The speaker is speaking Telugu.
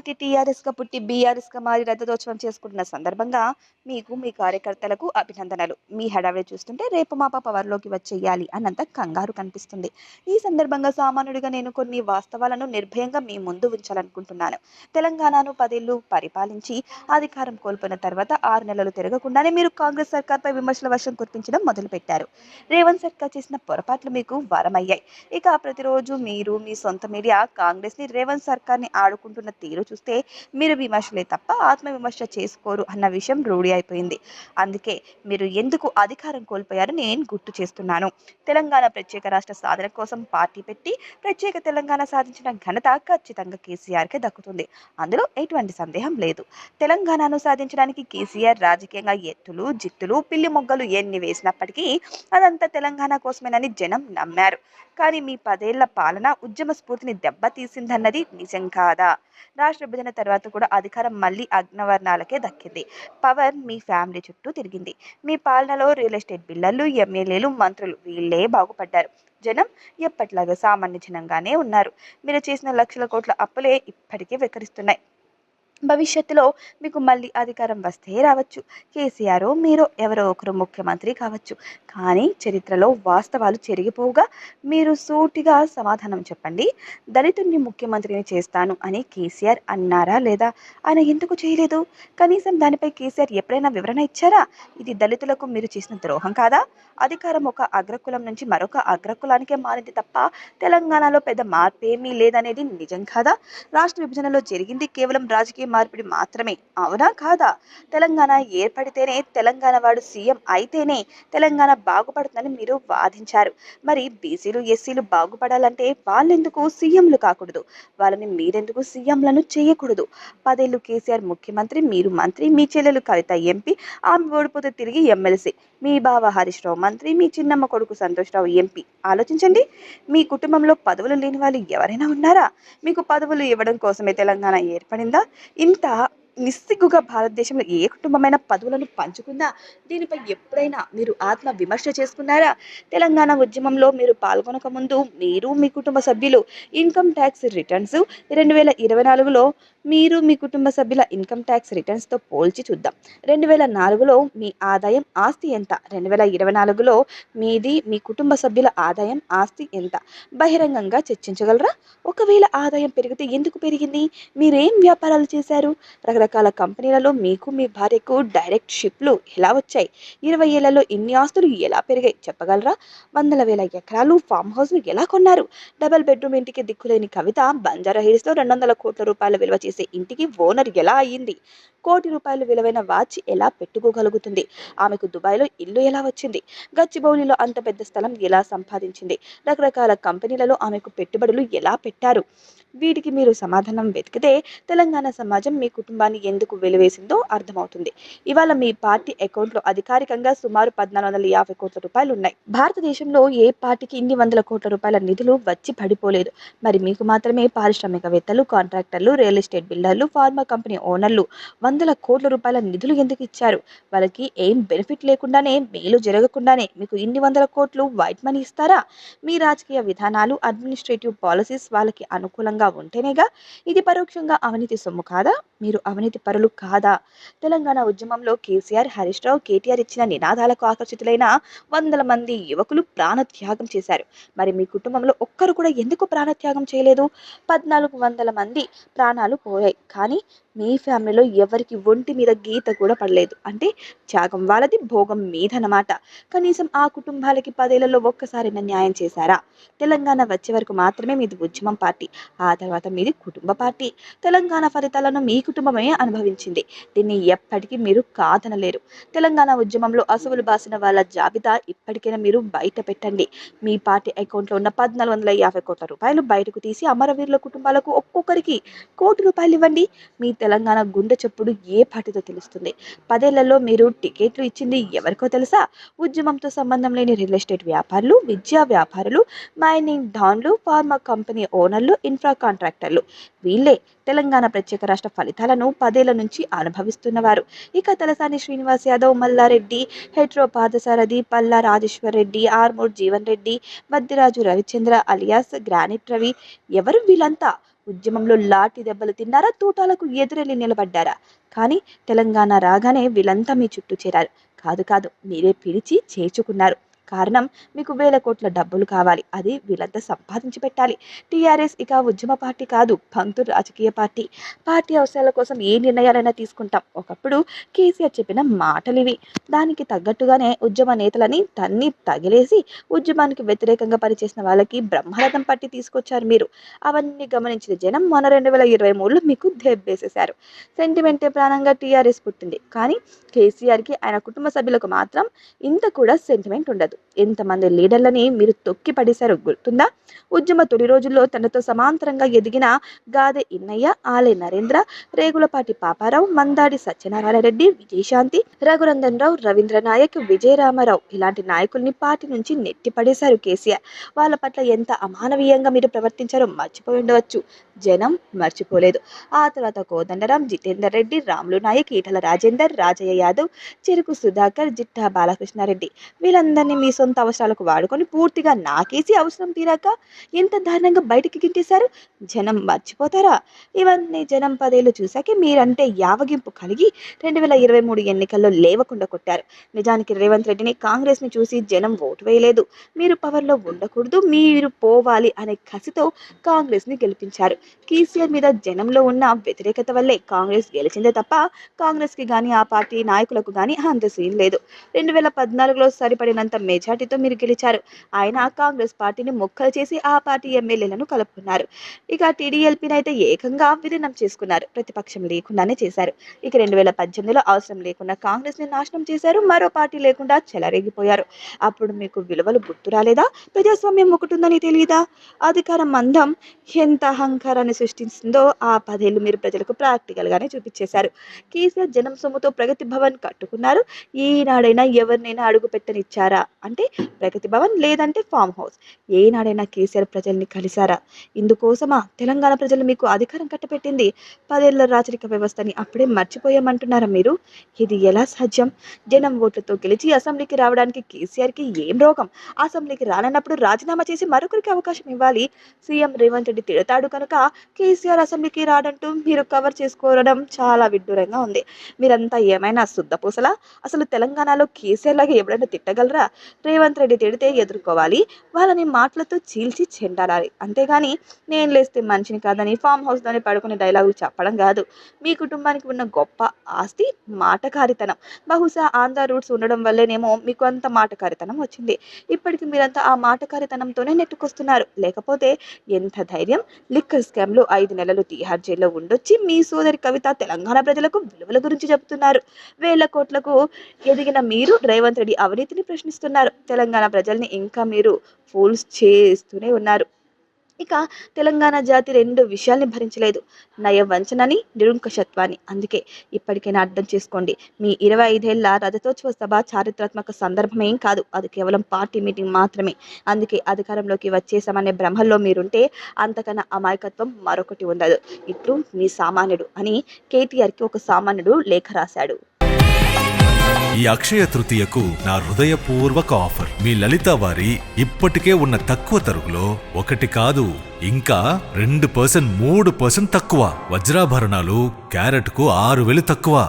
పార్టీ టీఆర్ఎస్గా పుట్టి బీఆర్ఎస్గా మారి రథదోత్సవం చేసుకుంటున్న సందర్భంగా మీకు మీ కార్యకర్తలకు అభినందనలు. మీ హడావిడి చూస్తుంటే రేపు మాప పవర్లోకి వచ్చేయాలి అన్నంత కంగారు కనిపిస్తుంది. ఈ సందర్భంగా సామాన్యుడిగా నేను కొన్ని వాస్తవాలను నిర్భయంగా మీ ముందు ఉంచాలనుకుంటున్నాను. తెలంగాణను పదేళ్ళు పరిపాలించి అధికారం కోల్పోయిన తర్వాత ఆరు నెలలు తిరగకుండానే మీరు కాంగ్రెస్ సర్కార్పై విమర్శల వర్షం కురిపించడం మొదలుపెట్టారు. రేవంత్ సర్కార్ చేసిన పొరపాట్లు మీకు వరమయ్యాయి. ఇక ప్రతిరోజు మీరు మీ సొంత మీడియా కాంగ్రెస్ని రేవంత్ సర్కార్ని ఆడుకుంటున్న తీరు చూస్తే మీరు విమర్శలే తప్ప ఆత్మవిమర్శ చేసుకోరు అన్న విషయం రూఢి అయిపోయింది. అందుకే మీరు ఎందుకు అధికారం కోల్పోయారో నేను గుర్తు చేస్తున్నాను. తెలంగాణ ప్రత్యేక రాష్ట్ర సాధన కోసం పార్టీ పెట్టి ప్రత్యేక తెలంగాణ సాధించిన ఘనత ఖచ్చితంగా కేసీఆర్కే దక్కుతుంది. అందులో ఎటువంటి సందేహం లేదు. తెలంగాణను సాధించడానికి కేసీఆర్ రాజకీయంగా ఎత్తులు జిత్తులు పిల్లి మొగ్గలు ఎన్ని వేసినప్పటికీ అదంతా తెలంగాణ కోసమేనని జనం నమ్మారు. కానీ మీ పదేళ్ళ పాలన ఉద్యమ స్ఫూర్తిని దెబ్బతీసిందన్నది నిజం కాదా? రాష్ట్ర విభజన తర్వాత కూడా అధికారం మళ్ళీ అగ్నవర్ణాలకే దక్కింది. పవర్ మీ ఫ్యామిలీ చుట్టూ తిరిగింది. మీ పాలనలో రియల్ ఎస్టేట్ బిల్లర్లు ఎమ్మెల్యేలు మంత్రులు వీళ్ళే బాగుపడ్డారు. జనం ఎప్పటిలాగా సామాన్య జనంగానే ఉన్నారు. మీరు చేసిన లక్షల కోట్ల అప్పులే ఇప్పటికే వికరిస్తున్నాయి. భవిష్యత్తులో మీకు మళ్ళీ అధికారం వస్తే రావచ్చు. కేసీఆర్ మీరు ఎవరో ఒకరు ముఖ్యమంత్రి కావచ్చు. కానీ చరిత్రలో వాస్తవాలు చెరిగిపోవుగా మీరు సూటిగా సమాధానం చెప్పండి. దళితుడిని ముఖ్యమంత్రిని చేస్తాను అని కేసీఆర్ అన్నారా లేదా? ఆయన ఎందుకు చేయలేదు? కనీసం దానిపై కేసీఆర్ ఎప్పుడైనా వివరణ ఇచ్చారా? ఇది దళితులకు మీరు చేసిన ద్రోహం కాదా? అధికారం ఒక అగ్రకులం నుంచి మరొక అగ్రకులానికే మారింది తప్ప తెలంగాణలో పెద్ద మార్పేమీ లేదనేది నిజం కాదా? రాష్ట్ర విభజనలో జరిగింది కేవలం రాజకీయ మార్పిడి మాత్రమే. అవునా కాదా? తెలంగాణ ఏర్పడితేనే తెలంగాణ వాడు సీఎం అయితేనే తెలంగాణ బాగుపడుతుందని మీరు వాదించారు. మరి బీసీలు ఎస్సీలు బాగుపడాలంటే వాళ్ళెందుకు సీఎంలు కాకూడదు? వాళ్ళని మీరెందుకు సీఎంలను చేయకూడదు? పదేళ్ళు కేసీఆర్ ముఖ్యమంత్రి మీరు మంత్రి మీ చెల్లెలు కవిత ఎంపీ ఆమె ఓడిపోతే తిరిగి ఎమ్మెల్సీ. మీ బావ హరీష్ రావు మంత్రి మీ చిన్నమ్మ కొడుకు సంతోష్ రావు ఎంపీ. ఆలోచించండి. మీ కుటుంబంలో పదవులు లేని వాళ్ళు ఎవరైనా ఉన్నారా? మీకు పదవులు ఇవ్వడం కోసమే తెలంగాణ ఏర్పడిందా? ఇంత నిస్సిగ్గుగా భారతదేశంలో ఏ కుటుంబమైన పదవులను పంచుకుందా? దీనిపై ఎప్పుడైనా మీరు ఆత్మ విమర్శ చేసుకున్నారా? తెలంగాణ ఉద్యమంలో మీరు పాల్గొనక ముందు మీరు మీ కుటుంబ సభ్యులు ఇన్కమ్ ట్యాక్స్ రిటర్న్స్ రెండు వేల ఇరవై నాలుగులో మీరు మీ కుటుంబ సభ్యుల ఇన్కమ్ ట్యాక్స్ రిటర్న్స్తో పోల్చి చూద్దాం. రెండు వేల నాలుగులో మీ ఆదాయం ఆస్తి ఎంత? రెండు వేల ఇరవై నాలుగులో మీది మీ కుటుంబ సభ్యుల ఆదాయం ఆస్తి ఎంత? బహిరంగంగా చర్చించగలరా? ఒకవేళ ఆదాయం పెరిగితే ఎందుకు పెరిగింది? మీరేం వ్యాపారాలు చేశారు? రకరకాల కంపెనీలలో మీకు మీ భార్యకు డైరెక్ట్ షిప్లు ఎలా వచ్చాయి? ఇరవై ఏళ్ళలో ఇన్ని ఆస్తులు ఎలా పెరిగాయి? చెప్పగలరా? వందల వేల ఎకరాలు ఫామ్ హౌస్ ఎలా కొన్నారు? డబల్ బెడ్రూమ్ ఇంటికి దిక్కులేని కవిత బంజారా హిల్స్లో రెండు వందల కోట్ల రూపాయల విలువ చేసే ఇంటికి ఓనర్ ఎలా అయ్యింది? కోటి రూపాయలు విలువైన వాచ్ ఎలా పెట్టుకోగలుగుతుంది? ఆమెకు దుబాయ్లో ఇల్లు ఎలా వచ్చింది? గచ్చిబౌలిలో అంత పెద్ద స్థలం ఎలా సంపాదించింది? రకరకాల కంపెనీలలో ఆమెకు పెట్టుబడులు ఎలా పెట్టారు? వీటికి మీరు సమాధానం వెతికితే తెలంగాణ సమాజం మీ కుటుంబాన్ని ఎందుకు వెలువేసిందో అర్థమవుతుంది. ఇవాళ మీ పార్టీ అకౌంట్లో అధికారికంగా సుమారు పద్నాలుగు వందల యాభై కోట్ల రూపాయలు ఉన్నాయి. భారతదేశంలో ఏ పార్టీకి ఇన్ని వందల కోట్ల రూపాయల నిధులు వచ్చి పడిపోలేదు? మరి మీకు మాత్రమే పారిశ్రామికవేత్తలు కాంట్రాక్టర్లు రియల్ ఎస్టేట్ బిల్డర్లు ఫార్మా కంపెనీ ఓనర్లు వందల కోట్ల రూపాయల నిధులు ఎందుకు ఇచ్చారు? వాళ్ళకి ఏం బెనిఫిట్ లేకుండానే మేలు జరగకుండానే మీకు ఇన్ని వందల కోట్లు వైట్ మనీ ఇస్తారా? మీ రాజకీయ విధానాలు అడ్మినిస్ట్రేటివ్ పాలసీస్ వాళ్ళకి అనుకూలంగా ఉంటేనేగా ఇది పరోక్షంగా అవినీతి సొమ్ము కాదా? మీరు అవినీతి పరులు కాదా? తెలంగాణ ఉద్యమంలో కేసీఆర్ హరీష్ రావు కేటీఆర్ ఇచ్చిన నినాదాలకు ఆకర్షితులైన వందల మంది యువకులు ప్రాణత్యాగం చేశారు. మరి మీ కుటుంబంలో ఒక్కరు కూడా ఎందుకు ప్రాణత్యాగం చేయలేదు? పద్నాలుగు వందల మంది ప్రాణాలు పోయాయి. కానీ మీ ఫ్యామిలీలో ఎవరికి ఒంటి మీద గీత కూడా పడలేదు. అంటే త్యాగం వాళ్ళది భోగం మీదనమాట కనీసం ఆ కుటుంబాలకి పదేళ్ళలో ఒక్కసారైనా న్యాయం చేశారా? తెలంగాణ వచ్చే వరకు మాత్రమే మీది ఉద్యమం పార్టీ. ఆ తర్వాత మీది కుటుంబ పార్టీ. తెలంగాణ ఫలితాలను మీ కుటుంబమే అనుభవించింది. దీన్ని ఎప్పటికీ మీరు కాదనలేరు. తెలంగాణ ఉద్యమంలో అసువులు బాసిన వాళ్ళ జాబితా ఇప్పటికైనా మీరు బయట పెట్టండి. మీ పార్టీ అకౌంట్లో ఉన్న పద్నాలుగు వందల యాభై కోట్ల రూపాయలు బయటకు తీసి అమరవీరుల కుటుంబాలకు ఒక్కొక్కరికి కోటి రూపాయలు ఇవ్వండి మీ తెలంగాణ గుండె చప్పుడు ఏ పార్టీతో తెలుస్తుంది? పదేళ్ళలో మీరు టికెట్లు ఇచ్చింది ఎవరికో తెలుసా? ఉద్యమంతో సంబంధం లేని రియల్ ఎస్టేట్ వ్యాపారులు విద్యా వ్యాపారులు మైనింగ్ డాన్లు ఫార్మా కంపెనీ ఓనర్లు ఇన్ఫ్రా కాంట్రాక్టర్లు. వీళ్ళే తెలంగాణ ప్రత్యేక రాష్ట్ర ఫలితాలను పదేళ్ళ నుంచి అనుభవిస్తున్నవారు. ఇక Talasani Srinivas Yadav Malla Reddy Hetero Parthasaradhi Palla Rajeshwar Reddy Armoor Jeevan Reddy Maddiraju Ravichandra alias granite Ravi ఎవరు వీళ్ళంతా? ఉద్యమంలో లాఠీ దెబ్బలు తిన్నారా? తూటాలకు ఎదురెళ్ళి నిలబడ్డారా? కానీ తెలంగాణ రాగానే వీళ్ళంతా మీ చుట్టూ చేరారు. కాదు కాదు మీరే పిలిచి చేర్చుకున్నారు. కారణం మీకు వేల కోట్ల డబ్బులు కావాలి. అది వీళ్ళంతా సంపాదించి పెట్టాలి. టీఆర్ఎస్ ఇక ఉద్యమ పార్టీ కాదు పంక్తు రాజకీయ పార్టీ. పార్టీ అవసరాల కోసం ఏ నిర్ణయాలైనా తీసుకుంటాం. ఒకప్పుడు కేసీఆర్ చెప్పిన మాటలు ఇవి దానికి తగ్గట్టుగానే ఉద్యమ నేతలని తన్ని తగిలేసి ఉద్యమానికి వ్యతిరేకంగా పనిచేసిన వాళ్ళకి బ్రహ్మరథం పట్టి తీసుకొచ్చారు మీరు. అవన్నీ గమనించిన జనం మొన్న రెండు వేల ఇరవై మూడులో మీకు దెబ్బేసేశారు. సెంటిమెంటే ప్రాణంగా టీఆర్ఎస్ పుట్టింది. కానీ కేసీఆర్కి ఆయన కుటుంబ సభ్యులకు మాత్రం ఇంత కూడా సెంటిమెంట్ ఉండదు. ఎంతమంది లీడర్లని మీరు తొక్కి పడేశారు గుర్తుందా? ఉద్యమ తొలి రోజుల్లో తనతో సమాంతరంగా ఎదిగిన గాదె ఇన్నయ్య ఆలే నరేంద్ర రేగులపాటి పాపారావు మందాడి సత్యనారాయణ రెడ్డి విజయశాంతి రఘురందన్ రావు రవీంద్ర నాయక్ విజయరామారావు ఇలాంటి నాయకుల్ని పార్టీ నుంచి నెట్టి పడేశారు కేసీఆర్. వాళ్ళ పట్ల ఎంత అమానవీయంగా మీరు ప్రవర్తించారో మర్చిపోయి ఉండవచ్చు. జనం మర్చిపోలేదు. ఆ తర్వాత కోదండరాం జితేందర్ రెడ్డి రాములు నాయక్ ఈటల రాజేందర్ రాజయ్య యాదవ్ చెరుకు సుధాకర్ జిట్టా బాలకృష్ణారెడ్డి వీళ్ళందరినీ మీ సొంత అవసరాలకు వాడుకొని పూర్తిగా నాకేసి అవసరం తీరాక ఎంత దారుణంగా బయటికి గింటేశారు? జనం మర్చిపోతారా? ఇవన్నీ జనం పదేళ్ళు చూశాకే మీరంటే యావగింపు కలిగి రెండు వేల ఇరవై మూడు ఎన్నికల్లో లేవకుండా కొట్టారు. నిజానికి రేవంత్ రెడ్డిని కాంగ్రెస్ని చూసి జనం ఓటు వేయలేదు. మీరు పవర్లో ఉండకూడదు మీరు పోవాలి అనే కసితో కాంగ్రెస్ని గెలిపించారు. కేసీఆర్ మీద జనంలో ఉన్న వ్యతిరేకత వల్లే కాంగ్రెస్ గెలిచిందే తప్ప కాంగ్రెస్కి కానీ ఆ పార్టీ నాయకులకు కానీ అంత సీన్ లేదు. రెండు వేల పద్నాలుగులో సరిపడినంత మెజార్టీతో మీరు గెలిచారు. ఆయన కాంగ్రెస్ పార్టీని ముక్కలు చేసి ఆ పార్టీ ఎమ్మెల్యేలను కలుపుకున్నారు. ఇక టీడీఎల్పీని అయితే ఏకంగా విలీనం చేసుకున్నారు. ప్రతిపక్షం లేకుండానే చేశారు. ఇక రెండు వేల పద్దెనిమిదిలో అవసరం లేకుండా కాంగ్రెస్ని నాశనం చేశారు. మరో పార్టీ లేకుండా చెలరేగిపోయారు. అప్పుడు మీకు విలువలు గుర్తు రాలేదా? ప్రజాస్వామ్యం ఒకటి తెలియదా అధికారం అందం ఎంత అహంకారాన్ని సృష్టిస్తుందో ఆ పదేళ్ళు మీరు ప్రజలకు ప్రాక్టికల్గానే చూపించేశారు. కేసీఆర్ జనం సొమ్ముతో ప్రగతి భవన్ కట్టుకున్నారు. ఏనాడైనా ఎవరినైనా అడుగు పెట్టనిచ్చారా అంటే ప్రగతి భవన్ లేదంటే ఫామ్ హౌస్. ఏనాడైనా కేసీఆర్ ప్రజల్ని కలిశారా? ఇందుకోసమా తెలంగాణ ప్రజలు మీకు అధికారం కట్టపెట్టింది పదేళ్ళ రాచరిక వ్యవస్థని అప్పుడే మర్చిపోయామంటున్నారా మీరు? ఇది ఎలా సాధ్యం? జనం ఓట్లతో గెలిచి అసెంబ్లీకి రావడానికి కేసీఆర్కి ఏం రోగం? అసెంబ్లీకి రానన్నప్పుడు రాజీనామా చేసి మరొకరికి అవకాశం ఇవ్వాలి. సీఎం రేవంత్ రెడ్డి తిడతాడు కనుక కేసీఆర్ అసెంబ్లీకి రాడంటూ మీరు కవర్ చేసుకోవడం చాలా విడ్డూరంగా ఉంది. మీరంతా ఏమైనా శుద్ధపూసలా అసలు తెలంగాణలో కేసీఆర్ లాగా ఎవరైనా తిట్టగలరా? రేవంత్ రెడ్డి తిడితే ఎదుర్కోవాలి. వాళ్ళని మాటలతో చీల్చి చెండాలాలి. అంతేగాని నేను లేస్తే మనిషిని కాదని ఫామ్ హౌస్లోనే పడుకునే డైలాగులు చెప్పడం కాదు. మీ కుటుంబానికి ఉన్న గొప్ప ఆస్తి మాటకారితనం. బహుశా ఆంధ్ర రూట్స్ ఉండడం వల్లేనేమో మీకు అంత మాటకారితనం వచ్చింది. ఇప్పటికి మీరంతా ఆ మాటకారితనంతోనే నెట్టుకొస్తున్నారు. లేకపోతే ఎంత ధైర్యం? లిక్కర్ స్కామ్లో ఐదు నెలలు తీహార్ జైల్లో ఉండొచ్చి మీ సోదరి కవిత తెలంగాణ ప్రజలకు విలువల గురించి చెబుతున్నారు. వేల కోట్లకు ఎదిగిన మీరు రేవంత్ రెడ్డి అవినీతిని ప్రశ్నిస్తున్నారు. తెలంగాణ ప్రజల్ని ఇంకా మీరు ఫూల్స్ చేస్తూనే ఉన్నారు. ఇక తెలంగాణ జాతి రెండు విషయాల్ని భరించలేదు. నయ వంచనని నిరుంకషత్వాన్ని అందుకే ఇప్పటికైనా అర్థం చేసుకోండి. మీ ఇరవై ఐదేళ్ళ రథతోత్సవ సభ చారిత్రాత్మక సందర్భం ఏం కాదు. అది కేవలం పార్టీ మీటింగ్ మాత్రమే. అందుకే అధికారంలోకి వచ్చేసామనే భ్రమల్లో మీరుంటే అంతకన్నా అమాయకత్వం మరొకటి ఉండదు. ఇట్లు మీ సామాన్యుడు అని కేటీఆర్కి ఒక సామాన్యుడు లేఖ రాశాడు. ఈ అక్షయ తృతీయకు నా హృదయపూర్వక ఆఫర్. మీ లలిత వారి ఇప్పటికే ఉన్న తక్కువ తరుగులో ఒకటి కాదు ఇంకా రెండు పర్సెంట్ మూడు పర్సెంట్ తక్కువ. వజ్రాభరణాలు క్యారెట్కు ఆరు వేలు తక్కువ.